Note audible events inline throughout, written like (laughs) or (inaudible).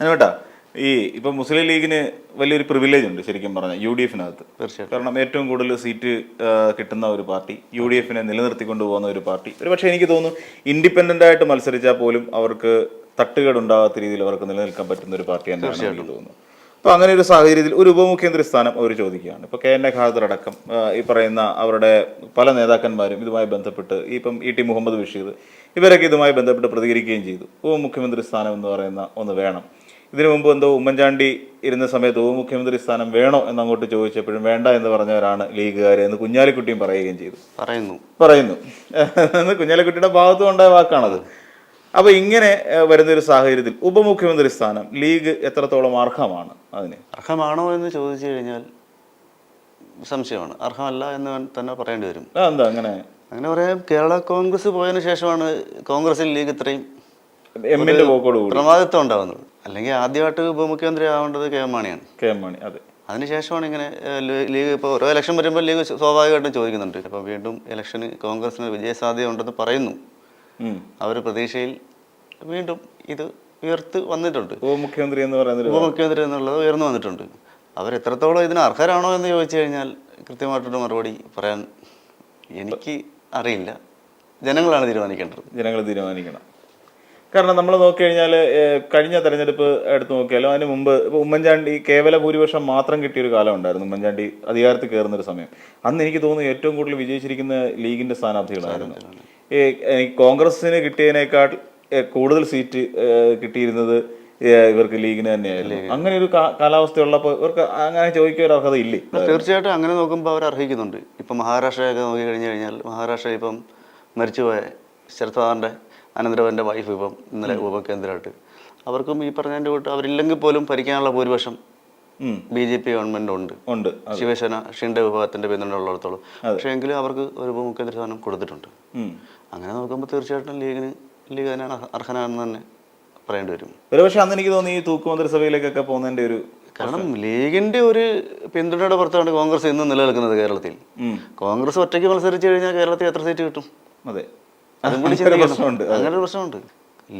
അനുവേട്ടാ ഈ ഇപ്പൊ മുസ്ലിം ലീഗിന് വലിയൊരു പ്രിവിലേജ് ഉണ്ട് ശരിക്കും പറഞ്ഞാൽ യു ഡി എഫിനകത്ത് തീർച്ചയായും കാരണം ഏറ്റവും കൂടുതൽ സീറ്റ് കിട്ടുന്ന ഒരു പാർട്ടി യു ഡി എഫിനെ നിലനിർത്തിക്കൊണ്ട് പോകുന്ന ഒരു പാർട്ടി. ഒരു പക്ഷേ എനിക്ക് തോന്നുന്നു ഇൻഡിപെൻഡന്റ് ആയിട്ട് മത്സരിച്ചാൽ പോലും അവർക്ക് തട്ടുകേടുണ്ടാകാത്ത രീതിയിൽ അവർക്ക് നിലനിൽക്കാൻ പറ്റുന്ന ഒരു പാർട്ടി തന്നെയാണ് എനിക്ക് തോന്നുന്നു അപ്പോൾ അങ്ങനെ ഒരു സാഹചര്യത്തിൽ ഒരു ഉപമുഖ്യമന്ത്രി സ്ഥാനം അവർ ചോദിക്കുകയാണ്. ഇപ്പോൾ കെ എൻ എ ഖാദർ അടക്കം ഈ പറയുന്ന അവരുടെ പല നേതാക്കന്മാരും ഇതുമായി ബന്ധപ്പെട്ട് ഈ ഇപ്പം ഇ ടി മുഹമ്മദ് ബഷീർ ഇവരൊക്കെ ഇതുമായി ബന്ധപ്പെട്ട് പ്രതികരിക്കുകയും ചെയ്തു. ഉപമുഖ്യമന്ത്രി സ്ഥാനം എന്ന് പറയുന്ന ഒന്ന് വേണം. ഇതിനു മുമ്പ് എന്തോ ഉമ്മൻചാണ്ടി ഇരുന്ന സമയത്ത് ഉപമുഖ്യമന്ത്രി സ്ഥാനം വേണോ എന്ന് അങ്ങോട്ട് ചോദിച്ചപ്പോഴും വേണ്ട എന്ന് പറഞ്ഞവരാണ് ലീഗുകാർ എന്ന് കുഞ്ഞാലിക്കുട്ടിയും പറയുകയും ചെയ്തു. പറയുന്നു. പറയുന്നു. എന്ന് കുഞ്ഞാലിക്കുട്ടിയുടെ ഭാഗത്തും ഉണ്ടായ വാക്കാണത്. അപ്പൊ ഇങ്ങനെ വരുന്നൊരു സാഹചര്യത്തിൽ ഉപമുഖ്യമന്ത്രി സ്ഥാനം ലീഗ് എത്രത്തോളം അർഹമാണ് അതിന്? അർഹമാണോ എന്ന് ചോദിച്ചു കഴിഞ്ഞാൽ സംശയമാണ്. അർഹമല്ല എന്ന് തന്നെ പറയേണ്ടി വരും. എന്താ അങ്ങനെ? അങ്ങനെ പറയാം കേരള കോൺഗ്രസ് പോയതിനു ശേഷമാണ് കോൺഗ്രസിൽ ലീഗ് ഇത്രയും പ്രമാദിത്വം ഉണ്ടാകുന്നത്. അല്ലെങ്കിൽ ആദ്യമായിട്ട് ഉപമുഖ്യമന്ത്രി ആവേണ്ടത് കെ എം മാണിയാണ്. കെ എം മാണി അതെ. അതിനുശേഷമാണ് ഇങ്ങനെ ലീഗ് ഇപ്പോൾ ഓരോ ഇലക്ഷൻ വരുമ്പോൾ ലീഗ് സ്വാഭാവികമായിട്ടും ചോദിക്കുന്നുണ്ട്. അപ്പോൾ വീണ്ടും ഇലക്ഷന് കോൺഗ്രസിന് വിജയസാധ്യത ഉണ്ടെന്ന് പറയുന്നു. അവർ പ്രതീക്ഷയിൽ വീണ്ടും ഇത് ഉയർത്ത് വന്നിട്ടുണ്ട്. ഉപമുഖ്യമന്ത്രി എന്ന് പറയുന്നത് ഉപമുഖ്യമന്ത്രി എന്നുള്ളത് ഉയർന്നു വന്നിട്ടുണ്ട്. അവർ എത്രത്തോളം ഇതിന് അർഹരാണോ എന്ന് ചോദിച്ചു കഴിഞ്ഞാൽ കൃത്യമായിട്ടൊരു മറുപടി പറയാൻ എനിക്ക് അറിയില്ല. ജനങ്ങളാണ് തീരുമാനിക്കേണ്ടത്. ജനങ്ങൾ തീരുമാനിക്കണം. കാരണം നമ്മൾ നോക്കിക്കഴിഞ്ഞാൽ കഴിഞ്ഞ തെരഞ്ഞെടുപ്പ് എടുത്ത് നോക്കിയാലോ അതിന് മുമ്പ് ഇപ്പോൾ ഉമ്മൻചാണ്ടി കേവല ഭൂരിപക്ഷം മാത്രം കിട്ടിയ ഒരു കാലം ഉണ്ടായിരുന്നു ഉമ്മൻചാണ്ടി അധികാരത്തിൽ കയറുന്ന ഒരു സമയം. അന്ന് എനിക്ക് തോന്നുന്നു ഏറ്റവും കൂടുതൽ വിജയിച്ചിരിക്കുന്ന ലീഗിന്റെ സ്ഥാനാർത്ഥികളായിരുന്നു. ഈ കോൺഗ്രസിന് കിട്ടിയതിനേക്കാൾ കൂടുതൽ സീറ്റ് കിട്ടിയിരുന്നത് ഇവർക്ക് ലീഗിന് തന്നെയായിരുന്നു. അങ്ങനെ ഒരു കാലാവസ്ഥയുള്ളപ്പോൾ ഇവർക്ക് അങ്ങനെ ചോദിക്കാൻ ഒരു അർഹത ഇല്ലേ? തീർച്ചയായിട്ടും അങ്ങനെ നോക്കുമ്പോൾ അവർ അർഹിക്കുന്നുണ്ട്. ഇപ്പം മഹാരാഷ്ട്രയൊക്കെ നോക്കി കഴിഞ്ഞു കഴിഞ്ഞാൽ മഹാരാഷ്ട്ര ഇപ്പം മരിച്ചുപോയ ശരത് പവാറിന്റെ അനന്തരവന്റെ വൈഫ് ഇപ്പം ഇന്നലെ ഉപകേന്ദ്രമായിട്ട്. അവർക്കും ഈ പറഞ്ഞതിന്റെ കൂട്ട് അവരില്ലെങ്കിൽ പോലും ഭരിക്കാനുള്ള ഭൂരിപക്ഷം. ബി ജെ പി ഗവൺമെന്റ് ഉണ്ട്. ഉണ്ട് ശിവസേന ഷിൻഡെ വിഭാഗത്തിന്റെ പിന്തുണ ഉള്ളിടത്തോളം. പക്ഷേ എങ്കിലും അവർക്ക് ഒരു ഉപമുഖ്യമന്ത്രി സ്ഥാനം കൊടുത്തിട്ടുണ്ട്. അങ്ങനെ നോക്കുമ്പോൾ തീർച്ചയായിട്ടും ലീഗിന് ലീഗ് തന്നെയാണ് അർഹനാണെന്ന് തന്നെ പറയേണ്ടി വരും. ഒരു പക്ഷേ അന്ന് എനിക്ക് തോന്നി ഈ തൂക്കുമന്ത്രിസഭയിലേക്കൊക്കെ പോകുന്നതിന്റെ ഒരു കാരണം ലീഗിന്റെ ഒരു പിന്തുണയുടെ പുറത്താണ് കോൺഗ്രസ് ഇന്ന് നിലനിൽക്കുന്നത് കേരളത്തിൽ. കോൺഗ്രസ് ഒറ്റയ്ക്ക് മത്സരിച്ച് കഴിഞ്ഞാൽ കേരളത്തിൽ എത്ര സീറ്റ് കിട്ടും? അതെ. അതും കൂടി അങ്ങനെ ഒരു പ്രശ്നമുണ്ട് അങ്ങനെ ഒരു പ്രശ്നമുണ്ട്.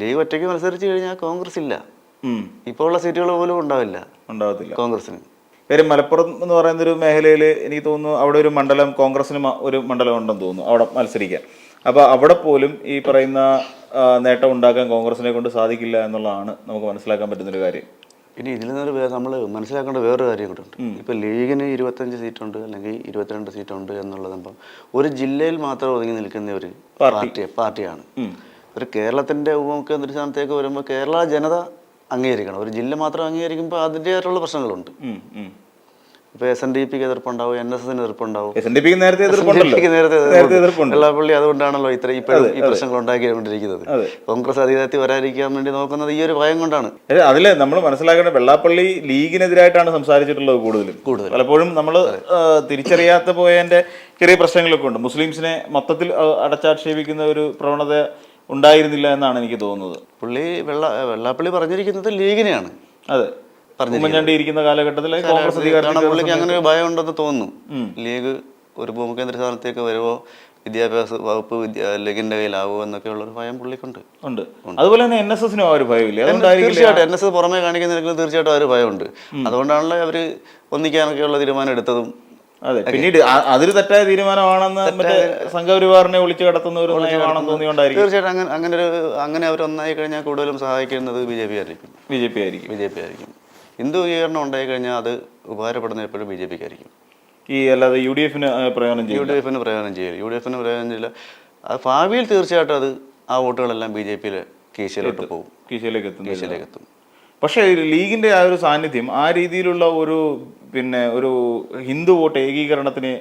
ലീഗ് ഒറ്റയ്ക്ക് മത്സരിച്ച് കഴിഞ്ഞാൽ കോൺഗ്രസ് ഇല്ല ഇപ്പോ ഇപ്പോൾ ഉള്ള സീറ്റുകൾ പോലും ഉണ്ടാവില്ല. ഉണ്ടാവത്തില്ല. കോൺഗ്രസിന് കാര്യം മലപ്പുറം എന്ന് പറയുന്ന ഒരു മേഖലയിൽ എനിക്ക് തോന്നുന്നു അവിടെ ഒരു മണ്ഡലം കോൺഗ്രസിന് ഒരു മണ്ഡലം ഉണ്ടെന്ന് തോന്നുന്നു അവിടെ മത്സരിക്കാൻ. അപ്പോൾ അവിടെ പോലും ഈ പറയുന്ന നേട്ടം ഉണ്ടാക്കാൻ കോൺഗ്രസിനെ കൊണ്ട് സാധിക്കില്ല എന്നുള്ളതാണ് നമുക്ക് മനസ്സിലാക്കാൻ പറ്റുന്ന ഒരു കാര്യം. ഇനി ഇതിൽ നിന്ന് വേറെ നമ്മൾ മനസ്സിലാക്കേണ്ട വേറൊരു കാര്യം കൂടെ ഉണ്ട്. ഇപ്പം ലീഗിന് ഇരുപത്തഞ്ച് സീറ്റുണ്ട് അല്ലെങ്കിൽ ഇരുപത്തിരണ്ട് സീറ്റുണ്ട് എന്നുള്ളത് ഇപ്പം ഒരു ജില്ലയിൽ മാത്രം ഒതുങ്ങി നിൽക്കുന്ന ഒരു പാർട്ടി. പാർട്ടിയാണ്. ഒരു കേരളത്തിന്റെ ഉപമുഖ്യമന്ത്രി സ്ഥാനത്തേക്ക് വരുമ്പോൾ കേരള ജനത അംഗീകരിക്കണം. ഒരു ജില്ല മാത്രം അംഗീകരിക്കുമ്പോൾ അതിന്റെതായിട്ടുള്ള പ്രശ്നങ്ങളുണ്ട്. ഇപ്പൊ എസ് എൻ ഡി പിക്ക് എതിർപ്പുണ്ടാവും എൻ എസ് എസിന് എതിർപ്പുണ്ടാവും. എസ് എൻ ഡി പിക്ക് നേരത്തെ എതിർപ്പുണ്ടല്ലോ. SNDP ക്ക് നേരത്തെ നേരത്തെ എതിർപ്പുണ്ട്. വെള്ളാപ്പള്ളി അതുകൊണ്ടാണല്ലോ ഇത്ര ഇപ്പോഴും ഈ പ്രശ്നങ്ങൾ ഉണ്ടാക്കിക്കൊണ്ടിരിക്കുന്നത്. കോൺഗ്രസ് അധികാരത്തിൽ വരാതിരിക്കാൻ വേണ്ടി നോക്കുന്നത് ഈ ഒരു ഭയം കൊണ്ടാണ്. അതിൽ നമ്മൾ മനസ്സിലാക്കേണ്ട വെള്ളാപ്പള്ളി ലീഗിനെതിരായിട്ടാണ് സംസാരിച്ചിട്ടുള്ളത് കൂടുതലും. കൂടുതൽ. പലപ്പോഴും നമ്മൾ തിരിച്ചറിയാത്ത പോയതിന്റെ ചെറിയ പ്രശ്നങ്ങളൊക്കെ ഉണ്ട്. മുസ്ലിംസിനെ മൊത്തത്തിൽ അടച്ചാക്ഷേപിക്കുന്ന ഒരു പ്രവണത ഉണ്ടായിരുന്നില്ല എന്നാണ് എനിക്ക് തോന്നുന്നത്. പുള്ളി വെള്ള വെള്ളാപ്പള്ളി പറഞ്ഞിരിക്കുന്നത് ലീഗിനെയാണ്. അതെ. ഉമ്മൻചാണ്ടി ഇരിക്കുന്ന കാലഘട്ടത്തിൽ കോൺഗ്രസ് അധികാരത്തിൽ പുള്ളിക്ക് അങ്ങനെ ഒരു ഭയം ഉണ്ടെന്ന് തോന്നുന്നു ലീഗ് ഒരു ഭൂമികേന്ദ്ര സ്ഥാനത്തേക്ക് വരുമോ വിദ്യാഭ്യാസ വകുപ്പ് ലീഗിന്റെ കയ്യിലാവുമോ എന്നൊക്കെയുള്ള ഒരു ഭയം പുള്ളിക്കുണ്ട്. ഉണ്ട്. അതുപോലെ തന്നെ എൻ എസ് എസിനും ആ ഒരു ഭയമില്ല. തീർച്ചയായിട്ടും എൻ എസ് എസ് പുറമെ കാണിക്കുന്ന തീർച്ചയായിട്ടും ആ ഒരു ഭയമുണ്ട്. അതുകൊണ്ടാണല്ലോ അവർ ഒന്നിക്കാനൊക്കെയുള്ള തീരുമാനം എടുത്തതും. അതെ. പിന്നീട് അതൊരു തെറ്റായ തീരുമാനമാണെന്ന് മറ്റേ സംഘപരിവാറിനെ വിളിച്ചു കടത്തുന്ന ഒരു നയമാണെന്ന് തോന്നിയോണ്ടായിരിക്കും. തീർച്ചയായിട്ടും അങ്ങനെ അങ്ങനെ ഒരു അങ്ങനെ അവർ ഒന്നായി കഴിഞ്ഞാൽ കൂടുതലും സഹായിക്കുന്നത് ബി ജെ പി ആയിരിക്കും. ബി ജെ പി ആയിരിക്കും. ബി ജെ പി ആയിരിക്കും. ഹിന്ദു ഏകീകരണം ഉണ്ടായി കഴിഞ്ഞാൽ അത് ഉപകാരപ്പെടുന്ന എപ്പോഴും ബി ജെ പിക്ക് ആയിരിക്കും ഈ അല്ലാതെ യു ഡി എഫിന് പ്രയോജനം യു ഡി എഫിന് പ്രയോജനം ചെയ്യില്ല. യു ഡി എഫിന് പ്രയോജനം ചെയ്യില്ല. അത് ഭാവിയിൽ തീർച്ചയായിട്ടും അത് ആ വോട്ടുകളെല്ലാം ബി ജെ പിയിൽ കീശയിലോട്ട് പോകും. കീശയിലേക്ക് എത്തും കീശയിലേക്ക് എത്തും പക്ഷേ ലീഗിന്റെ ആ ഒരു സാന്നിധ്യം ആ രീതിയിലുള്ള ഒരു പിന്നെ ഒരു ഹിന്ദു വോട്ട് ഏകീകരണത്തിന്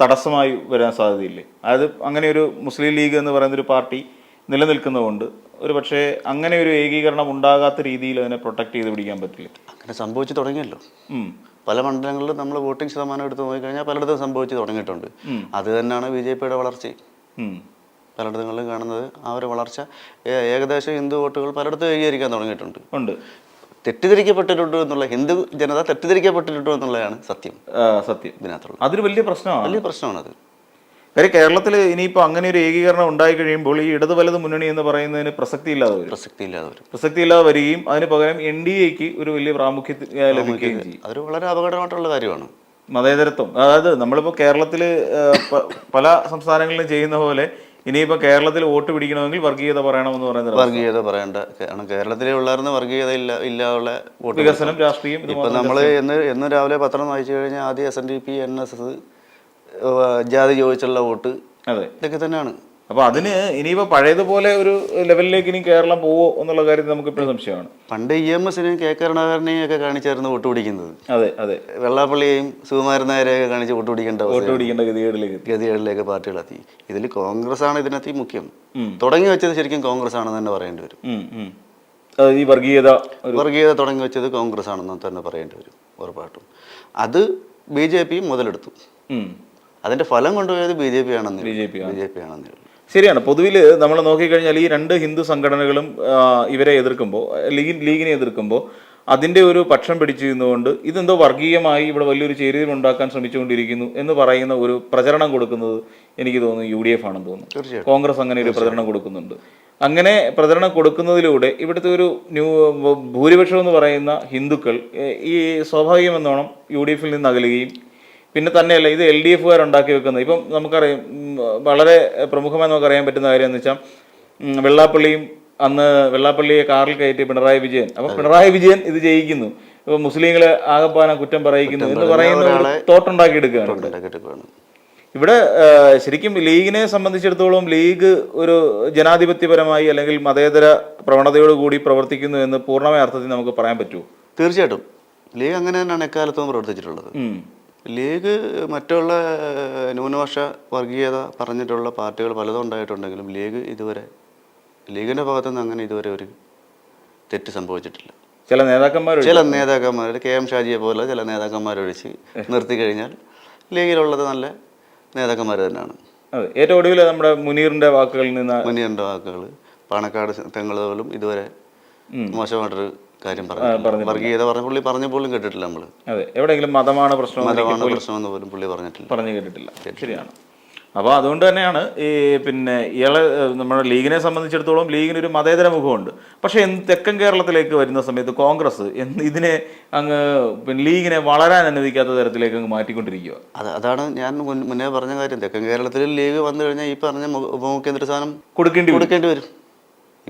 തടസ്സമായി വരാൻ സാധ്യതയില്ലേ? അതായത് അങ്ങനെ ഒരു മുസ്ലിം ലീഗ് എന്ന് പറയുന്ന ഒരു പാർട്ടി നിലനിൽക്കുന്നതുകൊണ്ട് ഒരു പക്ഷേ അങ്ങനെ ഒരു ഏകീകരണം ഉണ്ടാകാത്ത രീതിയിൽ അതിനെ പ്രൊട്ടക്ട് ചെയ്ത് പിടിക്കാൻ പറ്റില്ല. അങ്ങനെ സംഭവിച്ചു തുടങ്ങിയല്ലോ. പല മണ്ഡലങ്ങളിലും നമ്മൾ വോട്ടിംഗ് ശതമാനം എടുത്ത് നോക്കിക്കഴിഞ്ഞാൽ പലയിടത്തും സംഭവിച്ചു തുടങ്ങിയിട്ടുണ്ട്. അത് തന്നെയാണ് ബി ജെ പിയുടെ വളർച്ചയും പലയിടങ്ങളിലും കാണുന്നത് ആ ഒരു വളർച്ച ഏകദേശം ഹിന്ദു വോട്ടുകൾ പലയിടത്തും ഏകീകരിക്കാൻ തുടങ്ങിയിട്ടുണ്ട്. ഉണ്ട്. തെറ്റിദ്ധരിക്കപ്പെട്ടിട്ടുണ്ട് എന്നുള്ള ഹിന്ദു ജനത തെറ്റിദ്ധരിക്കപ്പെട്ടിട്ടുണ്ട് എന്നുള്ളതാണ് സത്യം. സത്യം. ഇതിനകത്തുള്ളത്. അതൊരു വലിയ പ്രശ്നമാണ്. വലിയ പ്രശ്നമാണത്. കാര്യം കേരളത്തിൽ ഇനിയിപ്പോൾ അങ്ങനെ ഒരു ഏകീകരണം ഉണ്ടായി കഴിയുമ്പോൾ ഈ ഇടത് വലത് മുന്നണി എന്ന് പറയുന്നതിന് പ്രസക്തി ഇല്ലാതെ വരും. പ്രസക്തി ഇല്ലാതെ വരും. പ്രസക്തി ഇല്ലാതെ വരികയും അതിന് പകരം എൻ ഡി എക്ക് ഒരു വലിയ പ്രാമുഖ്യം ലഭിക്കുകയും ചെയ്യും. അതൊരു വളരെ അപകടമായിട്ടുള്ള കാര്യമാണ്. മതേതരത്വം. അതായത് നമ്മളിപ്പോൾ കേരളത്തിൽ പല സംസ്ഥാനങ്ങളിലും ചെയ്യുന്ന പോലെ ഇനിയിപ്പോൾ കേരളത്തിൽ വോട്ട് പിടിക്കണമെങ്കിൽ വർഗീയത പറയണമെന്ന് പറയുന്നത് വർഗീയത പറയണ്ട കാരണം കേരളത്തിലെ ഉള്ളായിരുന്ന വർഗീയത ഇല്ല ഇല്ലാതെ വോട്ട് വികസനം രാഷ്ട്രീയം ഇപ്പം നമ്മൾ എന്ന് എന്ന് രാവിലെ പത്രം വായിച്ചു കഴിഞ്ഞാൽ ആദ്യം S N D P N S S ജാതി ചോദിച്ചുള്ള വോട്ട് അതെ. ഇതൊക്കെ തന്നെയാണ്. അപ്പൊ അതിന് ഇനിയിപ്പോ പഴയതുപോലെ ഒരു ലെവലിലേക്ക് ഇനി കേരളം പോവോ എന്നുള്ള കാര്യത്തിൽ നമുക്ക് ഇപ്പോഴും സംശയമാണ്. പണ്ട് ഇ എം എസിനെയും കെ കരുണാകരനെയും ഒക്കെ കാണിച്ചായിരുന്നു വോട്ട് പിടിക്കുന്നത്. അതെ അതെ. വെള്ളാപ്പള്ളിയെയും സുകുമാരൻ നായരെയൊക്കെ കാണിച്ച് വോട്ട് പിടിക്കേണ്ട വോട്ട് പിടിക്കേണ്ട ഗതികേടിലേക്ക്. ഗതികേടിലേക്ക് പാർട്ടികളെത്തി. ഇതിൽ കോൺഗ്രസ് ആണ് ഇതിനകത്ത് മുഖ്യം. തുടങ്ങി വെച്ചത് ശരിക്കും കോൺഗ്രസ് ആണെന്ന് തന്നെ പറയേണ്ടി വരും. ഈ വർഗീയത വർഗീയത തുടങ്ങി വെച്ചത് കോൺഗ്രസ് ആണെന്ന് തന്നെ പറയേണ്ടി വരും ഉറപ്പായിട്ടും. അത് ബി ജെ പി മുതലെടുത്തു. അതിന്റെ ഫലം കൊണ്ടുപോയത് ബി ജെ പി ആണെന്ന് B J P B J P ആണെന്ന് ശരിയാണ്. പൊതുവിൽ നമ്മൾ നോക്കിക്കഴിഞ്ഞാൽ ഈ രണ്ട് ഹിന്ദു സംഘടനകളും ഇവരെ എതിർക്കുമ്പോൾ ലീഗ് ലീഗിനെ എതിർക്കുമ്പോൾ അതിന്റെ ഒരു പക്ഷം പിടിച്ചിരുന്നുകൊണ്ട് ഇതെന്തോ വർഗീയമായി ഇവിടെ വലിയൊരു ചേരിതിൽ ഉണ്ടാക്കാൻ ശ്രമിച്ചുകൊണ്ടിരിക്കുന്നു എന്ന് പറയുന്ന ഒരു പ്രചരണം കൊടുക്കുന്നത് എനിക്ക് തോന്നുന്നു യു ഡി എഫ് ആണെന്ന് തോന്നുന്നു. കോൺഗ്രസ് അങ്ങനെ ഒരു പ്രചരണം കൊടുക്കുന്നുണ്ട്. അങ്ങനെ പ്രചരണം കൊടുക്കുന്നതിലൂടെ ഇവിടുത്തെ ഒരു ന്യൂ ഭൂരിപക്ഷം എന്ന് പറയുന്ന ഹിന്ദുക്കൾ ഈ സ്വാഭാവികമെന്നോണം യു ഡി എഫിൽ നിന്ന് അകലുകയും പിന്നെ തന്നെയല്ല ഇത് എൽ ഡി എഫുകാർ ഉണ്ടാക്കി വെക്കുന്നത്. ഇപ്പം നമുക്കറിയാം വളരെ പ്രമുഖമായി നമുക്ക് അറിയാൻ പറ്റുന്ന കാര്യം എന്ന് വെച്ചാൽ വെള്ളാപ്പള്ളിയും അന്ന് വെള്ളാപ്പള്ളിയെ കാറിൽ കയറ്റി പിണറായി വിജയൻ. അപ്പൊ പിണറായി വിജയൻ ഇത് ജയിക്കുന്നു. ഇപ്പൊ മുസ്ലിങ്ങളെ ആകപ്പാന കുറ്റം പറയിക്കുന്നു എന്ന് പറയുന്ന തോട്ടുണ്ടാക്കി എടുക്കുകയാണ്. ഇവിടെ ശരിക്കും ലീഗിനെ സംബന്ധിച്ചിടത്തോളം ലീഗ് ഒരു ജനാധിപത്യപരമായി അല്ലെങ്കിൽ മതേതര പ്രവണതയോടുകൂടി പ്രവർത്തിക്കുന്നു എന്ന് പൂർണമായ അർത്ഥത്തിൽ നമുക്ക് പറയാൻ പറ്റുമോ? തീർച്ചയായിട്ടും. ലീഗ് അങ്ങനെ തന്നെയാണ് എക്കാലത്തും പ്രവർത്തിച്ചിട്ടുള്ളത്. ലീഗ് മറ്റുള്ള ന്യൂനപക്ഷ വർഗീയത പറഞ്ഞിട്ടുള്ള പാർട്ടികൾ പലതും ഉണ്ടായിട്ടുണ്ടെങ്കിലും ലീഗ് ഇതുവരെ ലീഗിന്റെ ഭാഗത്തുനിന്ന് അങ്ങനെ ഇതുവരെ ഒരു തെറ്റ് സംഭവിച്ചിട്ടില്ല. ചില നേതാക്കന്മാർ ചില നേതാക്കന്മാർ കെ എം ഷാജിയെ പോലെ ചില നേതാക്കന്മാർ ഒഴിച്ച് നിർത്തി കഴിഞ്ഞാൽ ലീഗിലുള്ളത് നല്ല നേതാക്കന്മാർ തന്നെയാണ്. അതെ ഏറ്റവും ഒടുവിൽ നമ്മുടെ മുനീറിന്റെ വാക്കുകളിൽ നിന്ന് മുനീറിന്റെ വാക്കുകൾ പാണക്കാട് തെങ്ങുകളും ഇതുവരെ. മോശമായിട്ടൊരു കാര്യം പറഞ്ഞു വർഗീയത പറഞ്ഞ പുള്ളി പറഞ്ഞ പോലും കേട്ടിട്ടില്ല നമ്മൾ അതെ എവിടെയെങ്കിലും മതമാണ് പ്രശ്നം മതമാണ് പ്രശ്നമെന്ന് പോലും പുള്ളി പറഞ്ഞിട്ടില്ല. പറഞ്ഞു കേട്ടിട്ടില്ല. ശരിയാണ്. അപ്പോൾ അതുകൊണ്ട് തന്നെയാണ് ഈ പിന്നെ ഇയാളെ നമ്മുടെ ലീഗിനെ സംബന്ധിച്ചിടത്തോളം ലീഗിന് ഒരു മതേതര മുഖമുണ്ട്. പക്ഷേ തെക്കൻ കേരളത്തിലേക്ക് വരുന്ന സമയത്ത് കോൺഗ്രസ് ഇതിനെ അങ്ങ് പിന്നെ ലീഗിനെ വളരാൻ അനുവദിക്കാത്ത തരത്തിലേക്ക് അങ്ങ് മാറ്റിക്കൊണ്ടിരിക്കുക അത് അതാണ് ഞാൻ മുന്നേ പറഞ്ഞ കാര്യം. തെക്കൻ കേരളത്തിൽ ലീഗ് വന്നു കഴിഞ്ഞാൽ ഈ പറഞ്ഞ ഉപമുഖ്യമന്ത്രി സ്ഥാനം കൊടുക്കേണ്ടി കൊടുക്കേണ്ടി വരും.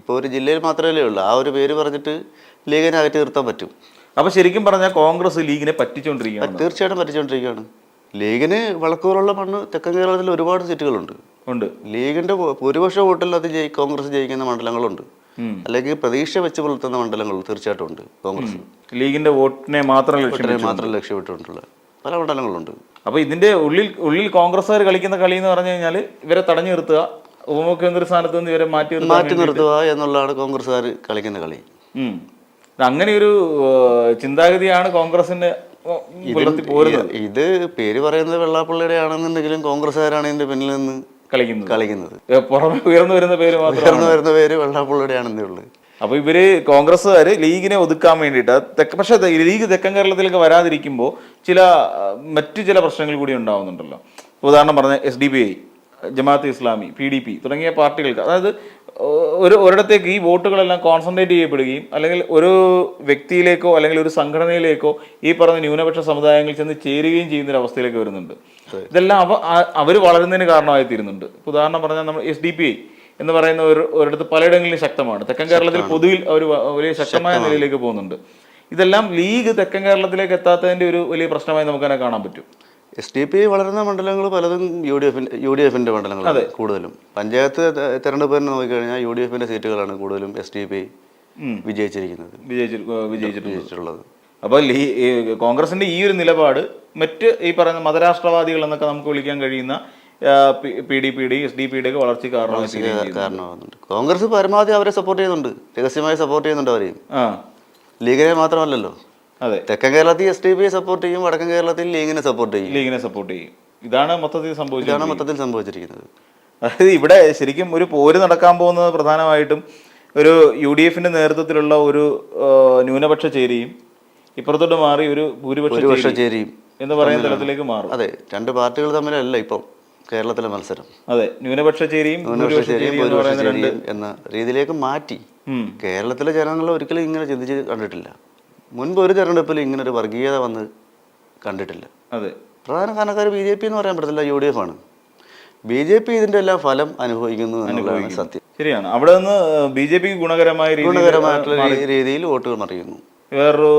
ഇപ്പോൾ ഒരു ജില്ലയിൽ മാത്രമല്ലേ ഉള്ളൂ. ആ ഒരു പേര് പറഞ്ഞിട്ട് ലീഗിനെ അകറ്റി നിർത്താൻ പറ്റും. അപ്പൊ ശരിക്കും പറഞ്ഞാൽ കോൺഗ്രസ് ലീഗിനെ പറ്റിച്ചുകൊണ്ടിരിക്കുകയാണ് തീർച്ചയായിട്ടും പറ്റിച്ചുകൊണ്ടിരിക്കുകയാണ് ലീഗിന് വളക്കൂറുള്ള മണ്ണ് തെക്കൻ കേരളത്തിൽ ഒരുപാട് സീറ്റുകളുണ്ട്. ഉണ്ട്. ലീഗിന്റെ ഭൂരിപക്ഷ വോട്ടിൽ അത് ജയി കോൺഗ്രസ് ജയിക്കുന്ന മണ്ഡലങ്ങളുണ്ട്. അല്ലെങ്കിൽ പ്രതീക്ഷ വെച്ച് പുലർത്തുന്ന മണ്ഡലങ്ങൾ തീർച്ചയായിട്ടും ഉണ്ട് കോൺഗ്രസ്. ലീഗിന്റെ വോട്ടിനെ മാത്രം മാത്രം ലക്ഷ്യമിട്ടുകൊണ്ടുള്ള പല മണ്ഡലങ്ങളുണ്ട്. അപ്പൊ ഇതിന്റെ ഉള്ളിൽ ഉള്ളിൽ കോൺഗ്രസ്സുകാർ കളിക്കുന്ന കളി എന്ന് പറഞ്ഞു കഴിഞ്ഞാൽ ഇവരെ തടഞ്ഞു നിർത്തുക ഉപമുഖ്യമന്ത്രി സ്ഥാനത്ത് നിന്ന് ഇവരെ മാറ്റി മാറ്റി നിർത്തുക എന്നുള്ളതാണ് കോൺഗ്രസ്സുകാർ കളിക്കുന്ന കളി. അങ്ങനെ ഒരു ചിന്താഗതിയാണ് കോൺഗ്രസിന് ഇത് പേര് പറയുന്നത് വെള്ളാപ്പള്ളിയുടെ ആണെന്നുണ്ടെങ്കിലും കോൺഗ്രസ്സുകാരാണ് ഇതിന്റെ പിന്നിൽ നിന്ന് കളിക്കുന്നത്. കളിക്കുന്നത്. പുറമെ ഉയർന്നു വരുന്ന പേര് ഉയർന്നു വരുന്ന പേര് വെള്ളാപ്പള്ളിയുടെ ആണെന്നേ ഉള്ളൂ. അപ്പൊ ഇവർ കോൺഗ്രസ്സുകാർ ലീഗിനെ ഒതുക്കാൻ വേണ്ടിയിട്ട് അത് പക്ഷേ ലീഗ് തെക്കൻ കേരളത്തിലേക്ക് വരാതിരിക്കുമ്പോൾ ചില മറ്റു ചില പ്രശ്നങ്ങൾ കൂടി ഉണ്ടാവുന്നുണ്ടല്ലോ. ഉദാഹരണം പറഞ്ഞ S D B I Jamaat Islami P D P തുടങ്ങിയ പാർട്ടികൾക്ക് അതായത് ഒരു ഒരിടത്തേക്ക് ഈ വോട്ടുകളെല്ലാം കോൺസെൻട്രേറ്റ് ചെയ്യപ്പെടുകയും അല്ലെങ്കിൽ ഒരു വ്യക്തിയിലേക്കോ അല്ലെങ്കിൽ ഒരു സംഘടനയിലേക്കോ ഈ പറഞ്ഞ ന്യൂനപക്ഷ സമുദായങ്ങൾ ചെന്ന് ചേരുകയും ചെയ്യുന്ന ഒരു അവസ്ഥയിലേക്ക് വരുന്നുണ്ട് ഇതെല്ലാം അവ അവർ വളരുന്നതിന് കാരണമായി തീരുന്നുണ്ട് ഉദാഹരണം പറഞ്ഞാൽ നമ്മൾ എസ് ഡി പി ഐ എന്ന് പറയുന്ന ഒരു ഒരിടത്ത് പലയിടങ്ങളിലും ശക്തമാണ്. തെക്കൻ കേരളത്തിൽ പൊതുവിൽ അവർ വലിയ ശക്തമായ നിലയിലേക്ക് പോകുന്നുണ്ട്. ഇതെല്ലാം ലീഗ് തെക്കൻ കേരളത്തിലേക്ക് എത്താത്തതിന്റെ ഒരു വലിയ പ്രശ്നമായി നമുക്ക് തന്നെ കാണാൻ പറ്റും. എസ് ഡി പി വളരുന്ന മണ്ഡലങ്ങൾ പലതും യു ഡി എഫിന്റെ യു ഡി എഫിന്റെ മണ്ഡലങ്ങളാണ് കൂടുതലും. പഞ്ചായത്ത് തിരഞ്ഞെടുപ്പ് തന്നെ നോക്കിക്കഴിഞ്ഞാൽ യു ഡി എഫിന്റെ സീറ്റുകളാണ് കൂടുതലും എസ് ഡി പി വിജയിച്ചിരിക്കുന്നത്. വിജയിച്ചിട്ടുള്ളത്. അപ്പോൾ ഈ കോൺഗ്രസിന്റെ ഈ ഒരു നിലപാട് മറ്റ് ഈ പറയുന്ന മതരാഷ്ട്രവാദികൾ എന്നൊക്കെ നമുക്ക് വിളിക്കാൻ കഴിയുന്ന P D P D S D P D ഒക്കെ തീരുകയും കാരണമാകുന്നുണ്ട്. കോൺഗ്രസ് പരമാവധി അവരെ സപ്പോർട്ട് ചെയ്യുന്നുണ്ട്. രഹസ്യമായി സപ്പോർട്ട് ചെയ്യുന്നുണ്ട് അവരെയും. ലീഗിനെ മാത്രമല്ലല്ലോ. അതെ. തെക്കൻ കേരളത്തിൽ എസ് ഡി പിയെ സപ്പോർട്ട് ചെയ്യും വടക്കൻ കേരളത്തിൽ ലീഗിനെ സപ്പോർട്ട് ചെയ്യും. ലീഗിനെ സപ്പോർട്ട് ചെയ്യും. ഇതാണ് മൊത്തത്തിൽ സംഭവിച്ചത് ഇതാണ് മൊത്തത്തിൽ സംഭവിച്ചിരിക്കുന്നത്. അതായത് ഇവിടെ ശരിക്കും ഒരു പോര് നടക്കാൻ പോകുന്നത് പ്രധാനമായിട്ടും ഒരു യു ഡി എഫിന്റെ നേതൃത്വത്തിലുള്ള ഒരു ന്യൂനപക്ഷ ചേരിയും ഇപ്പുറത്തോട്ട് മാറി ഒരു ഭൂരിപക്ഷ ചേരിയും എന്ന് പറയുന്ന തലത്തിലേക്ക് മാറും. അതെ രണ്ട് പാർട്ടികൾ തമ്മിലല്ല ഇപ്പം കേരളത്തിലെ മത്സരം. അതെ ന്യൂനപക്ഷ ചേരിയും എന്ന രീതിയിലേക്ക് മാറ്റി. കേരളത്തിലെ ജനങ്ങൾ ഒരിക്കലും ഇങ്ങനെ ചിന്തിച്ച് കണ്ടിട്ടില്ല. മുൻപ് ഒരു തെരഞ്ഞെടുപ്പിൽ ഇങ്ങനെ ഒരു വർഗീയത വന്ന് കണ്ടിട്ടില്ല. അതെ. പ്രധാന കാരണക്കാർ ബി ജെ പി എന്ന് പറയാൻ പറ്റത്തില്ല യു ഡി എഫ് ആണ്. ബി ജെ പി ഇതിന്റെ എല്ലാം ഫലം അനുഭവിക്കുന്നു എന്നുള്ളതാണ് സത്യം. ശരിയാണ്. അവിടെ നിന്ന് ബി ജെ പിക്ക് ഗുണകരമായ രീതിയിൽ ഗുണകരമായിട്ടുള്ള രീതിയിൽ വോട്ടുകൾ മറിയുന്നു. വേറൊരു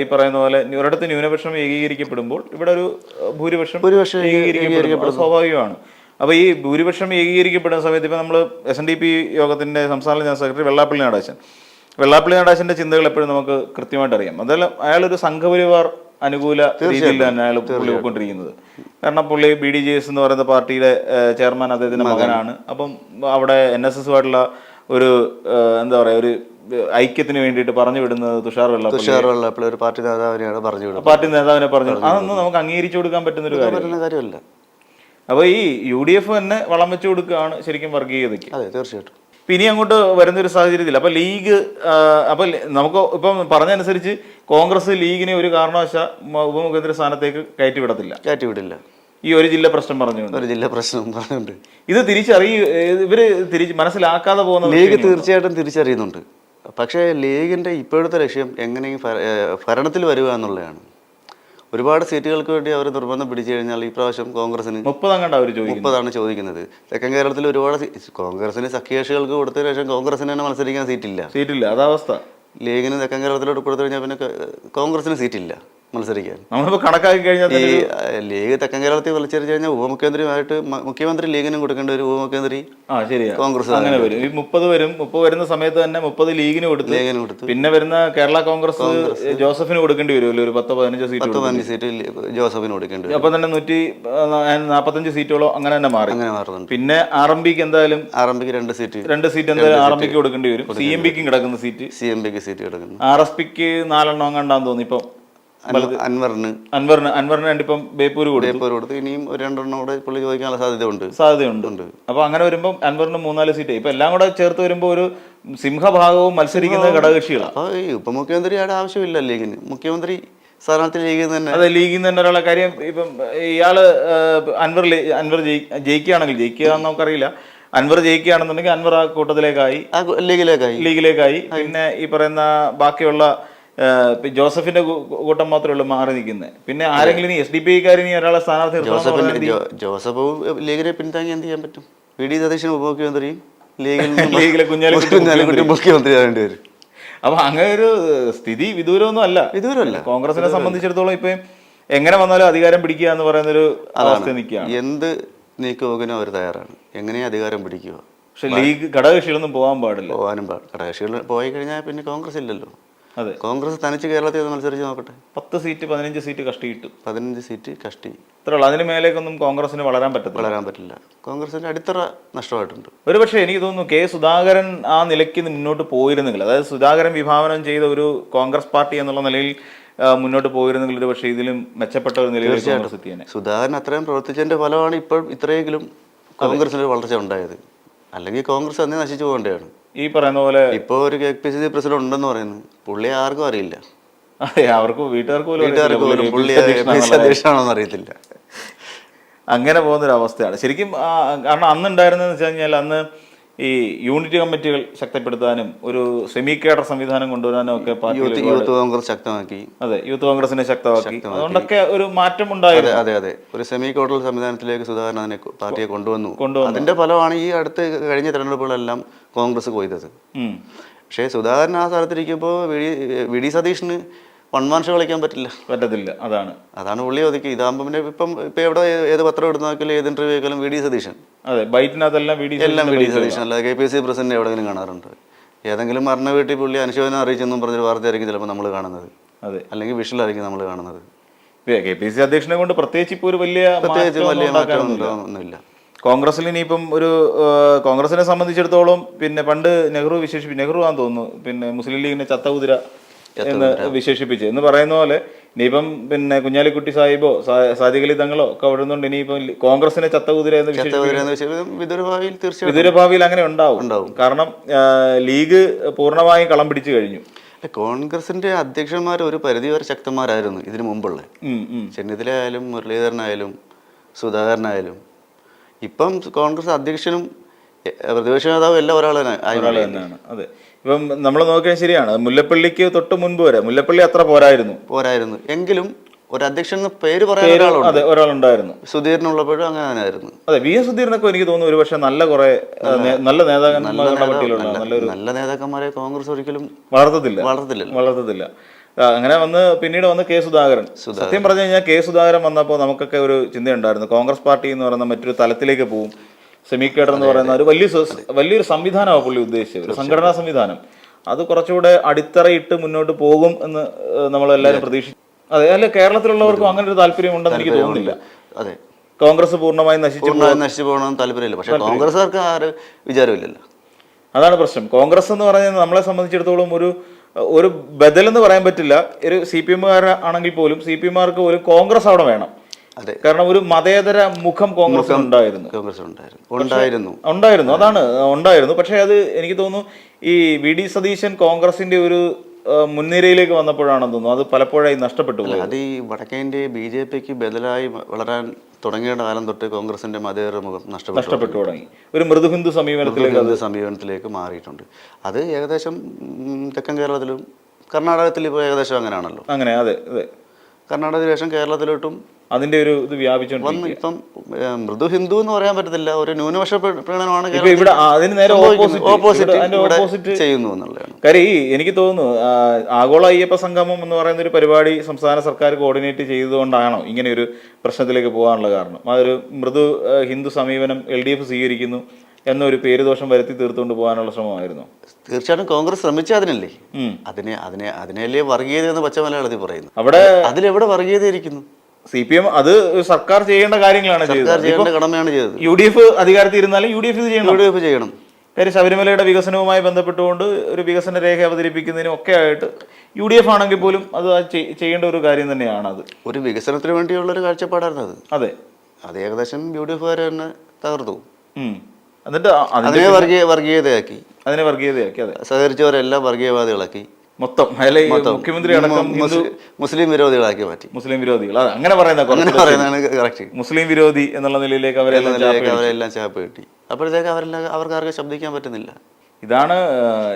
ഈ പറയുന്ന പോലെ ഒരിടത്ത് ന്യൂനപക്ഷം ഏകീകരിക്കപ്പെടുമ്പോൾ ഇവിടെ ഒരു ഭൂരിപക്ഷം ഭൂരിപക്ഷം ഏകീകരിക്കപ്പെടുന്നത് സ്വാഭാവികമാണ്. അപ്പൊ ഈ ഭൂരിപക്ഷം ഏകീകരിക്കപ്പെടുന്ന സമയത്ത് ഇപ്പൊ നമ്മൾ എസ് എൻ ഡി പി യോഗത്തിന്റെ സംസ്ഥാന ജനറൽ സെക്രട്ടറി വെള്ളാപ്പള്ളി നടേശൻ. വെള്ളാപ്പള്ളി നടേശന്റെ ചിന്തകൾ എപ്പോഴും നമുക്ക് കൃത്യമായിട്ട് അറിയാം. അതെല്ലാം അയാളൊരു സംഘപരിവാർ അനുകൂല രീതിയിൽ തന്നെ അയാൾ പുള്ളി പോയിക്കൊണ്ടിരിക്കുന്നത്. കാരണം പുള്ളി ബി ഡി ജെ എസ് എന്ന് പറയുന്ന പാർട്ടിയുടെ ചെയർമാൻ അദ്ദേഹത്തിന്റെ മകനാണ്. അപ്പം അവിടെ എൻ എസ് എസ് ആയിട്ടുള്ള ഒരു എന്താ പറയാ ഒരു ഐക്യത്തിന് വേണ്ടിയിട്ട് പറഞ്ഞു വിടുന്നത് തുഷാർ വെള്ളാപ്പള്ളി. തുഷാർ വെള്ളാപ്പള്ളി ഒരു പാർട്ടി നേതാവിനെയാണ് പറഞ്ഞു വിടുന്നത്. പാർട്ടി നേതാവിനെ പറഞ്ഞു അതൊന്നും നമുക്ക് അംഗീകരിച്ചു കൊടുക്കാൻ പറ്റുന്ന ഒരു കാര്യം കാര്യമല്ല. അപ്പൊ ഈ യു ഡി എഫ് തന്നെ വളം വെച്ചു കൊടുക്കുകയാണ് ശരിക്കും വർഗീയതയ്ക്ക്. അതെ തീർച്ചയായിട്ടും. ഇനി അങ്ങോട്ട് വരുന്നൊരു സാഹചര്യത്തിൽ അപ്പോൾ ലീഗ് അപ്പോൾ നമുക്ക് ഇപ്പം പറഞ്ഞതനുസരിച്ച് കോൺഗ്രസ് ലീഗിനെ ഒരു കാരണവശാ ഉപമുഖ്യമന്ത്രി സ്ഥാനത്തേക്ക് കയറ്റി വിടത്തില്ല. കയറ്റി വിടില്ല. ഈ ഒരു ജില്ല പ്രശ്നം പറഞ്ഞു ഒരു ജില്ല പ്രശ്നം പറഞ്ഞുണ്ട് ഇത് തിരിച്ചറിയ ഇവർ തിരിച്ച് മനസ്സിലാക്കാതെ പോകുന്ന ലീഗ്. തീർച്ചയായിട്ടും തിരിച്ചറിയുന്നുണ്ട്. പക്ഷേ ലീഗിന്റെ ഇപ്പോഴത്തെ ലക്ഷ്യം എങ്ങനെയും ഭരണത്തിൽ വരിക എന്നുള്ളതാണ്. ഒരുപാട് സീറ്റുകൾക്ക് വേണ്ടി അവർ നിർബന്ധം പിടിച്ചു കഴിഞ്ഞാൽ ഈ പ്രാവശ്യം കോൺഗ്രസിന് മുപ്പതാണ് അവർ മുപ്പതാണ് ചോദിക്കുന്നത്. തെക്കൻ കേരളത്തിൽ ഒരുപാട് കോൺഗ്രസിന് സഖ്യകക്ഷികൾക്ക് കൊടുത്തതിന് ശേഷം കോൺഗ്രസിന് തന്നെ മത്സരിക്കാൻ സീറ്റില്ല. സീറ്റില്ല. അതാവസ്ഥ ലീഗിന് തെക്കൻ കേരളത്തിലോട്ട് കൊടുത്തു കഴിഞ്ഞാൽ പിന്നെ കോൺഗ്രസിന് സീറ്റില്ല. മത്സരിക്കാൻ. നമ്മളിപ്പോ കണക്കാക്കി കഴിഞ്ഞാൽ ഈ ലീഗ് തെക്കൻ കേരളത്തിൽ മത്സരിച്ചു കഴിഞ്ഞാൽ ഉപമുഖ്യമന്ത്രിയുമായിട്ട് മുഖ്യമന്ത്രി ലീഗിനും കൊടുക്കേണ്ട ഒരു ഉപമുഖ്യമന്ത്രി ആ ശരിയാ. കോൺഗ്രസ് അങ്ങനെ വരും. ഈ മുപ്പത് വരും. മുപ്പത് വരുന്ന സമയത്ത് തന്നെ മുപ്പത് ലീഗിന് കൊടുത്ത് ലീഗിന് കൊടുത്തു. പിന്നെ വരുന്ന കേരള കോൺഗ്രസ് ജോസഫിന് കൊടുക്കേണ്ടി വരുമല്ലോ ഒരു പത്തോ പതിനഞ്ച് സീറ്റ് പത്ത് പതിനഞ്ച് സീറ്റ് ജോസഫിന് കൊടുക്കേണ്ടി വരും. അപ്പൊ തന്നെ നൂറ്റി നാപ്പത്തഞ്ച് സീറ്റോളം അങ്ങനെ തന്നെ മാറി. അങ്ങനെ മാറുന്നുണ്ട്. പിന്നെ ആർ എം പിക്ക് എന്തായാലും ആർ എം പിക്ക് രണ്ട് സീറ്റ്. രണ്ട് സീറ്റ് എന്തായാലും ആർ എം പിക്ക് കൊടുക്കേണ്ടി വരും. സി എം പിക്കും കിടക്കുന്ന സീറ്റ്. സി എം പിക്ക് സീറ്റ് കിടക്കുന്നു. ആർ എസ് പിക്ക് നാലെണ്ണം കണ്ടാന്ന് തോന്നി ഇപ്പം അൻവറിന്. അൻവറിന് അൻവറിന് വേണ്ടി ഇപ്പം ബേപ്പൂര് കൊടുത്തു. ബേപ്പൂർ കൊടുത്ത്. ഇനിയും ഒരു രണ്ടെണ്ണം കൂടെ പുള്ളി ചോദിക്കാനുള്ള സാധ്യത ഉണ്ട്. സാധ്യതയുണ്ട് അപ്പൊ അങ്ങനെ വരുമ്പോൾ അൻവറിന് മൂന്നാൽ സീറ്റ്. ഇപ്പൊ എല്ലാം കൂടെ ചേർത്ത് വരുമ്പോൾ ഒരു സിംഹഭാഗവും മത്സരിക്കുന്ന ഘടകകക്ഷികളാണ് അപ്പോൾ ഈ ഉപമുഖ്യമന്ത്രിയുടെ ആവശ്യമില്ല ലീഗിന് മുഖ്യമന്ത്രി സ്ഥാനാർത്ഥി ലീഗിൽ തന്നെ. അതെ ലീഗിൽ തന്നെ ഒരാളെ കാര്യം ഇപ്പം ഇയാൾ അൻവർ അൻവർ ജയി- ജയിക്കുകയാണെങ്കിൽ ജയിക്കുക എന്ന് നമുക്കറിയില്ല. അൻവർ ജയിക്കുകയാണെന്നുണ്ടെങ്കിൽ അൻവർ ആ കൂട്ടത്തിലേക്കായി. ലീഗിലേക്കായി. ലീഗിലേക്കായി. പിന്നെ ഈ പറയുന്ന ബാക്കിയുള്ള ജോസഫിന്റെ കൂട്ടം മാത്രമേ ഉള്ളൂ മാറി നിൽക്കുന്നത്. പിന്നെ ആരെങ്കിലും എസ് ഡി പി ഐക്കാരിനി ഒരാളെ സ്ഥാനാർത്ഥി ജോസഫ് ലീഗിനെ പിന്താങ്ങി എന്ത് ചെയ്യാൻ പറ്റും? വി ഡി സതീശൻ ഉപമുഖ്യമന്ത്രിയും നിന്ന് (laughs) ലീഗിലെ കുഞ്ഞാലിക്കുട്ടി വരും. അപ്പൊ അങ്ങനെ ഒരു സ്ഥിതി വിദൂരമൊന്നും അല്ല. വിദൂരമല്ല. കോൺഗ്രസിനെ സംബന്ധിച്ചിടത്തോളം ഇപ്പൊ എങ്ങനെ വന്നാലും അധികാരം പിടിക്കുക എന്ന് പറയുന്ന ഒരു അവസ്ഥ നിൽക്കുകയാണ്. എന്ത് നീക്കുപോക്കിനും അവർ തയ്യാറാണ്. എങ്ങനെ അധികാരം പിടിക്കുക? പക്ഷെ ലീഗ് ഘടകകക്ഷികളൊന്നും പോകാൻ പാടില്ല. പോകാനും പാടില്ല. ഘടകകക്ഷികൾ പോയി കഴിഞ്ഞാൽ പിന്നെ കോൺഗ്രസ് ഇല്ലല്ലോ. അതെ. കോൺഗ്രസ് തനിച്ച് കേരളത്തിൽ മത്സരിച്ച് നോക്കട്ടെ. പത്ത് സീറ്റ് പതിനഞ്ച് സീറ്റ് കഷ്ടി കിട്ടും. പതിനഞ്ച് സീറ്റ് കഷ്ടി. ഇത്രയുള്ളൂ അതിന് മേലേക്കൊന്നും കോൺഗ്രസിന് വളരാൻ പറ്റത്തില്ല. വളരാൻ പറ്റില്ല. കോൺഗ്രസിന്റെ അടിത്തറ നഷ്ടമായിട്ടുണ്ട്. ഒരു പക്ഷേ എനിക്ക് തോന്നുന്നു കെ സുധാകരൻ ആ നിലയ്ക്ക് മുന്നോട്ട് പോയിരുന്നെങ്കിൽ അതായത് സുധാകരൻ വിഭാവനം ചെയ്ത ഒരു കോൺഗ്രസ് പാർട്ടി എന്നുള്ള നിലയിൽ മുന്നോട്ട് പോയിരുന്നെങ്കിൽ ഒരു പക്ഷേ ഇതിലും മെച്ചപ്പെട്ട ഒരു നിലയിൽ സുധാകരൻ അത്രയും പ്രവർത്തിച്ചതിന്റെ ഫലമാണ് ഇപ്പോൾ ഇത്രയെങ്കിലും കോൺഗ്രസിന് ഒരു വളർച്ച ഉണ്ടായത്. അല്ലെങ്കിൽ കോൺഗ്രസ് അന്നേ നശിച്ചു പോകേണ്ടതാണ്. ഈ പറയുന്ന പോലെ ഇപ്പോൾ ഒരു K P C C president ഉണ്ടെന്ന് പറയുന്നു. പുള്ളി ആർക്കും അറിയില്ല. അവർക്ക് വീട്ടുകാർക്ക് പോലും പുള്ളി അധ്യക്ഷനാണോന്ന് അറിയത്തില്ല. അങ്ങനെ പോകുന്ന ഒരു അവസ്ഥയാണ് ശരിക്കും കാരണം അന്ന് ഉണ്ടായിരുന്നതെന്ന് വെച്ച് കഴിഞ്ഞാൽ അന്ന് ഈ യൂണിറ്റ് കമ്മിറ്റികൾ ശക്തിപ്പെടുത്താനും ഒരു സെമി കേഡർ സംവിധാനം കൊണ്ടുവരാനും ഒക്കെ യൂത്ത് കോൺഗ്രസ് ശക്തമാക്കി. അതെ യൂത്ത് കോൺഗ്രസിനെ ശക്തമാക്കി. അതുകൊണ്ടൊക്കെ ഒരു മാറ്റം ഉണ്ടായിരുന്നു. അതെ അതെ ഒരു സെമി കോഡൽ സംവിധാനത്തിലേക്ക് സുധാകരൻ അതിനെ പാർട്ടിയെ കൊണ്ടുവന്നു. കൊണ്ടുവന്നു. അതിന്റെ ഫലമാണ് ഈ അടുത്ത് കഴിഞ്ഞ തെരഞ്ഞെടുപ്പുകളെല്ലാം കോൺഗ്രസ് കൊയ്തത് പക്ഷേ സുധാകരൻ ആ സ്ഥലത്തിരിക്കുമ്പോൾ വി ഡി- വി ഡി സതീഷിന് ഷോ കളിക്കാൻ പറ്റില്ല. പറ്റത്തില്ല. അതാണ്. അതാണ് പുള്ളി ഒതുക്കി ഇതാകുമ്പോൾ പിന്നെ ഇപ്പം ഇപ്പം എവിടെ ഏത് പത്രം എടുത്ത് നോക്കിയാലും ഏത് ഇന്റർവ്യൂ ആയാലും വി ഡി സതീശൻ. അതെ ബൈറ്റിനകത്തെല്ലാം വി ഡി എല്ലാം വി ഡി സതീശൻ. അല്ലാതെ കെ പി സി പ്രസിഡന്റ് എവിടെയെങ്കിലും കാണാറുണ്ട്. ഏതെങ്കിലും മരണ വീട്ടിൽ പുള്ളി അനുശോചനം അറിയിച്ചെന്നും പറഞ്ഞൊരു വാർത്തയായിരിക്കും ചിലപ്പോൾ നമ്മൾ കാണുന്നത്. അതെ. അല്ലെങ്കിൽ വിഷലായിരിക്കും നമ്മൾ കാണുന്നത്. കെ പി സി അധ്യക്ഷനെ കൊണ്ട് പ്രത്യേകിച്ച് ഇപ്പോൾ ഒരു വലിയ പ്രത്യേകിച്ച് വലിയ മാറ്റമൊന്നുമില്ല കോൺഗ്രസിൽ ഇനിയിപ്പം ഒരു കോൺഗ്രസിനെ സംബന്ധിച്ചിടത്തോളം പിന്നെ പണ്ട് നെഹ്റു വിശേഷിപ്പി നെഹ്റു ആണെന്ന് തോന്നുന്നു. പിന്നെ മുസ്ലിം ലീഗിനെ ചത്തകുതിര എന്ന് വിശേഷിപ്പിച്ച്. എന്ന് പറയുന്ന പോലെ ഇനിയിപ്പം പിന്നെ കുഞ്ഞാലിക്കുട്ടി സാഹിബോ സാദിഖലി തങ്ങളോ ഒക്കെ വിടുന്നുണ്ട് ഇനിയിപ്പം കോൺഗ്രസിനെ ചത്തകുതിര എന്ന് വിദുരഭാവിയിൽ അങ്ങനെ ഉണ്ടാവും. ഉണ്ടാവും. കാരണം ലീഗ് പൂർണമായും കളം പിടിച്ചു കഴിഞ്ഞു. കോൺഗ്രസിന്റെ അധ്യക്ഷന്മാർ ഒരു പരിധിവരെ ശക്തന്മാരായിരുന്നു ഇതിനു മുമ്പുള്ള. ചെന്നിത്തല ആയാലും മുരളീധരനായാലും സുധാകരനായാലും. ഇപ്പം കോൺഗ്രസ് അധ്യക്ഷനും പ്രതിപക്ഷ നേതാവും എല്ലാം ഒരാൾ തന്നെ തന്നെയാണ്. അതെ. ഇപ്പം നമ്മൾ നോക്കിയാൽ ശരിയാണ്. മുല്ലപ്പള്ളിക്ക് തൊട്ട് മുൻപ് വരെ മുല്ലപ്പള്ളി അത്ര പോരായിരുന്നു. പോരായിരുന്നു. എങ്കിലും ഒരു അധ്യക്ഷൻ എന്ന് പേര് പറയാൻ അതെ ഒരാളുണ്ടായിരുന്നു. സുധീരനുള്ളപ്പോഴും അങ്ങനെ തന്നെയായിരുന്നു. അതെ വി എസ് സുധീറിനൊക്കെ എനിക്ക് തോന്നുന്നു ഒരു പക്ഷേ നല്ല കുറെ നല്ല നേതാക്കന്മാരുടെ നല്ലൊരു നല്ല നേതാക്കന്മാരെ കോൺഗ്രസ് ഒരിക്കലും വളർത്തത്തില്ല. വളർത്തത്തില്ല. വളർത്തത്തില്ല. അങ്ങനെ വന്ന് പിന്നീട് വന്ന് കെ സുധാകരൻ. സത്യം പറഞ്ഞു കഴിഞ്ഞാൽ കെ സുധാകരൻ വന്നപ്പോൾ നമുക്കൊക്കെ ഒരു ചിന്തയുണ്ടായിരുന്നു. കോൺഗ്രസ് പാർട്ടി എന്ന് പറയുന്ന മറ്റൊരു തലത്തിലേക്ക് പോകും സെമി കേഡർ എന്ന് പറയുന്ന ഒരു വലിയ വലിയൊരു സംവിധാനമാണ് പുള്ളി ഉദ്ദേശിച്ചത് ഒരു സംഘടനാ സംവിധാനം. അത് കുറച്ചുകൂടെ അടിത്തറയിട്ട് മുന്നോട്ട് പോകും എന്ന് നമ്മൾ എല്ലാവരും പ്രതീക്ഷിച്ചു അതെ അല്ല കേരളത്തിലുള്ളവർക്കും അങ്ങനെ ഒരു താല്പര്യം ഉണ്ടെന്ന് എനിക്ക് തോന്നുന്നില്ല. അതെ. കോൺഗ്രസ് പൂർണമായും നശിച്ചു നശിച്ചു പോകണമെന്ന് താല്പര്യമില്ല. പക്ഷെ കോൺഗ്രസ്സുകാർക്ക് ആ ഒരു വിചാരമില്ലല്ലോ. അതാണ് പ്രശ്നം. കോൺഗ്രസ് എന്ന് പറഞ്ഞാൽ നമ്മളെ സംബന്ധിച്ചിടത്തോളം ഒരു ഒരു ബദൽ എന്ന് പറയാൻ പറ്റില്ല. ഒരു സി പി എമ്മുകാരാണെങ്കിൽ പോലും സി പി എമ്മാർക്ക് ഒരു കോൺഗ്രസ് അവിടെ വേണം. അതെ. കാരണം ഒരു മതേതര മുഖം കോൺഗ്രസ് ഉണ്ടായിരുന്നു. കോൺഗ്രസ് ഉണ്ടായിരുന്നു. ഉണ്ടായിരുന്നു. ഉണ്ടായിരുന്നു. അതാണ് ഉണ്ടായിരുന്നു. പക്ഷേ അത് എനിക്ക് തോന്നുന്നു ഈ വി ഡി സതീശൻ കോൺഗ്രസിന്റെ ഒരു മുൻനിരയിലേക്ക് വന്നപ്പോഴാണെന്ന് തോന്നുന്നു. അത് പലപ്പോഴായി നഷ്ടപ്പെട്ടു അത് ഈ വടക്കേ ബി ജെ പിക്ക് ബദലായി വളരാൻ തുടങ്ങിയ കാലം തൊട്ട് കോൺഗ്രസിന്റെ മതേതര മുഖം നഷ്ടപ്പെട്ടു നഷ്ടപ്പെട്ടു തുടങ്ങി. ഒരു മൃദുഹിന്ദു സമീപനത്തിലേക്ക് അത് സമീപനത്തിലേക്ക് മാറിയിട്ടുണ്ട്. അത് ഏകദേശം തെക്കൻ കേരളത്തിലും കർണാടകത്തിൽ ഇപ്പോൾ ഏകദേശം അങ്ങനെയാണല്ലോ. അങ്ങനെ അതെ അതെ. കർണാടകത്തിന് ശേഷം കേരളത്തിലോട്ടും അതിന്റെ ഒരു ഇത് വ്യാപിച്ചുകൊണ്ടിരിക്കും വന്ന് ഇപ്പം മൃദു ഹിന്ദു എന്ന് പറയാൻ പറ്റത്തില്ല. ഒരു ന്യൂനപക്ഷ പ്ര- പ്രീണനമാണ് ഇവിടെ അതിന് നേരെ ഓപ്പോസിറ്റ് ഓപ്പോസിറ്റ് ഓപ്പോസിറ്റ് ചെയ്യുന്നു എന്നുള്ളതാണ്. കാര്യം ഈ എനിക്ക് തോന്നുന്നു ആഗോള അയ്യപ്പ സംഗമം എന്ന് പറയുന്ന ഒരു പരിപാടി സംസ്ഥാന സർക്കാർ കോർഡിനേറ്റ് ചെയ്തുകൊണ്ടാണോ ഇങ്ങനെ ഒരു പ്രശ്നത്തിലേക്ക് പോകാനുള്ള കാരണം? അതൊരു മൃദു ഹിന്ദു സമീപനം എൽ ഡി എഫ് സ്വീകരിക്കുന്നു എന്നൊരു പേര് ദോഷം വരുത്തി തീർത്തുകൊണ്ട് പോകാനുള്ള ശ്രമമായിരുന്നു. തീർച്ചയായിട്ടും കോൺഗ്രസ് ശ്രമിച്ച അതിനല്ലേ. അതിനെ അതിനെ അതിനല്ലേ വർഗീയത എന്ന് പച്ച മലയാളത്തിൽ പറയുന്നു. അവിടെ അതിലെവിടെ വർഗീയത ഇരിക്കുന്നു? സി പി എം അത് സർക്കാർ ചെയ്യേണ്ട കാര്യങ്ങളാണ് ചെയ്യേണ്ട കടമയാണ് ചെയ്തത്. യു ഡി എഫ് അധികാരത്തിൽ ഇരുന്നാലും യു ഡി എഫ് ഇത് ചെയ്യണം. യു ഡി എഫ് ചെയ്യണം. കാര്യം ശബരിമലയുടെ വികസനവുമായി ബന്ധപ്പെട്ടുകൊണ്ട് ഒരു വികസന രേഖ അവതരിപ്പിക്കുന്നതിനും ഒക്കെ ആയിട്ട് യു ഡി എഫ് ആണെങ്കിൽ പോലും അത് ചെയ്യേണ്ട ഒരു കാര്യം തന്നെയാണ് അത് ഒരു വികസനത്തിന് വേണ്ടിയുള്ള ഒരു കാഴ്ചപ്പാടായിരുന്നു അത്. അതെ. അത് ഏകദേശം യു ഡി എഫുകാർ തന്നെ തകർത്തു. എന്നിട്ട് അതിനെ വർഗീയ വർഗീയതയാക്കി. അതിനെ വർഗീയതയാക്കി അതെ. സഹകരിച്ചവരെല്ലാം വർഗീയവാദികളാക്കി. മൊത്തം. മുഖ്യമന്ത്രി അടക്കം മുസ്ലിം- വിരോധികളാക്കി മാറ്റി. മുസ്ലിം വിരോധികൾ. അങ്ങനെ പറയുന്ന അങ്ങനെ കുറച്ചുകൂടെ പറയുന്നതാണ് കറക്റ്റ് മുസ്ലിം വിരോധി എന്നുള്ള നിലയിലേക്ക് അവരെല്ലാം ചാപ്പ- അവരെല്ലാം ചാപ്പ് കിട്ടി. അപ്പോഴത്തേക്ക് അവരെല്ലാം അവർക്ക് ആർക്കും ശബ്ദിക്കാൻ പറ്റുന്നില്ല. ഇതാണ്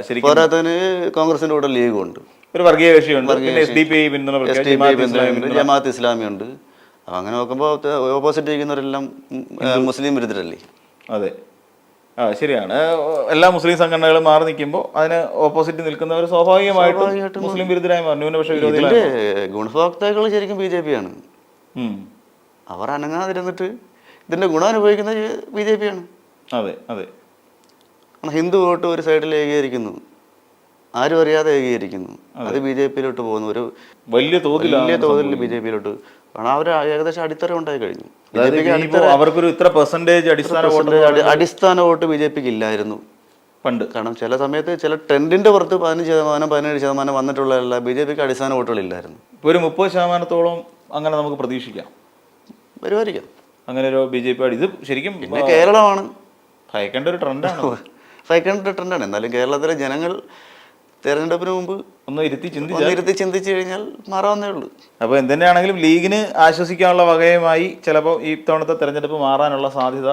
ശരിക്കും പോരാത്തതിന് കോൺഗ്രസിന്റെ കൂടെ ലീഗ് ഉണ്ട് ഒരു വർഗീയ കക്ഷിയുണ്ട്. എസ് ഡി പി പിന്തുണ ജമാഅത്ത് ഇസ്ലാമി ഉണ്ട്. അപ്പൊ അങ്ങനെ നോക്കുമ്പോൾ ഓപ്പോസിറ്റ് ഇരിക്കുന്നവരെല്ലാം മുസ്ലിം വിരുദ്ധരല്ലേ? അതെ. ആ ശരിയാണ്. എല്ലാ മുസ്ലിം സംഘടനകളും മാറി നിൽക്കുമ്പോൾ അതിന് ഓപ്പോസിറ്റ് നിൽക്കുന്നവർ സ്വാഭാവികമായിട്ടും മുസ്ലിം വിരുദ്ധരായി മാറും. ന്യൂനപക്ഷ വിരോധികളെ ഗുണഭോക്താക്കൾ ശരിക്കും ബി ജെ പി ആണ് അവർ അനങ്ങാതിരുന്നിട്ട് ഇതിന്റെ ഗുണം അനുഭവിക്കുന്നത് ബി ജെ പി ആണ് അതെ. അതെ ഹിന്ദു വോട്ട് ഒരു സൈഡിൽ ഏകീകരിക്കുന്നു. ആരും അറിയാതെ ഏകീകരിക്കുന്നു. അത്. ബി ജെ പിയിലോട്ട് പോകുന്നു. ഒരു വലിയ തോതിൽ വലിയ തോതിൽ ബി ജെ പിയിലോട്ട് കാരണം അവർ ഏകദേശം അടിത്തറ ഉണ്ടായി കഴിഞ്ഞു. അവർക്കൊരു ഇത്ര പെർസെന്റേജ് അടിസ്ഥാന വോട്ട് അടിസ്ഥാന വോട്ട് ബി ജെ പിക്ക് ഇല്ലായിരുന്നു. പണ്ട്. കാരണം ചില സമയത്ത് ചില ട്രെൻഡിന്റെ പുറത്ത് പതിനഞ്ച് ശതമാനം പതിനേഴ് ശതമാനം വന്നിട്ടുള്ള ബി ജെ പിക്ക് അടിസ്ഥാന വോട്ടുകളില്ലായിരുന്നു ഇപ്പൊ ഒരു മുപ്പത് ശതമാനത്തോളം അങ്ങനെ നമുക്ക് പ്രതീക്ഷിക്കാം. വരുമായിരിക്കാം. അങ്ങനെ ഒരു ബി ജെ പി ഇത് ശരിക്കും പിന്നെ കേരളമാണ്. ഭയക്കേണ്ട ഒരു ട്രെൻഡാണ് ഫൈക്കണ്ട ട്രെൻഡാണ് എന്നാലും കേരളത്തിലെ ജനങ്ങൾ തെരഞ്ഞെടുപ്പിന് മുമ്പ് ഒന്ന് ഇരുത്തി ഇരുത്തി ചിന്തിച്ചു കഴിഞ്ഞാൽ മാറാവുന്നേ ഉള്ളൂ. അപ്പോൾ എന്തിനാണെങ്കിലും ലീഗിന് ആശ്വസിക്കാനുള്ള വകയുമായി ചിലപ്പോൾ ഈ തവണത്തെ തെരഞ്ഞെടുപ്പ് മാറാനുള്ള സാധ്യത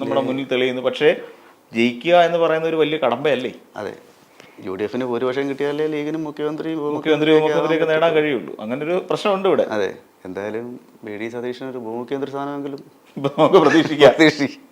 നമ്മുടെ മുന്നിൽ തെളിയുന്നു. പക്ഷേ ജയിക്കുക എന്ന് പറയുന്ന ഒരു വലിയ കടമ്പയല്ലേ? അതെ. യു ഡി എഫിന് ഭൂരിപക്ഷം കിട്ടിയാലേ ലീഗിന് മുഖ്യമന്ത്രി മുഖ്യമന്ത്രി ഉപമുഖ്യമന്ത്രിയൊക്കെ നേടാൻ കഴിയുള്ളൂ. അങ്ങനെ ഒരു പ്രശ്നമുണ്ട് ഇവിടെ. അതെ. എന്തായാലും ബി ഡി സതീശൻ ഒരു ഉപമുഖ്യമന്ത്രി സ്ഥാനമെങ്കിലും നമുക്ക് പ്രതീക്ഷിക്കാം. പ്രതീക്ഷിക്കും.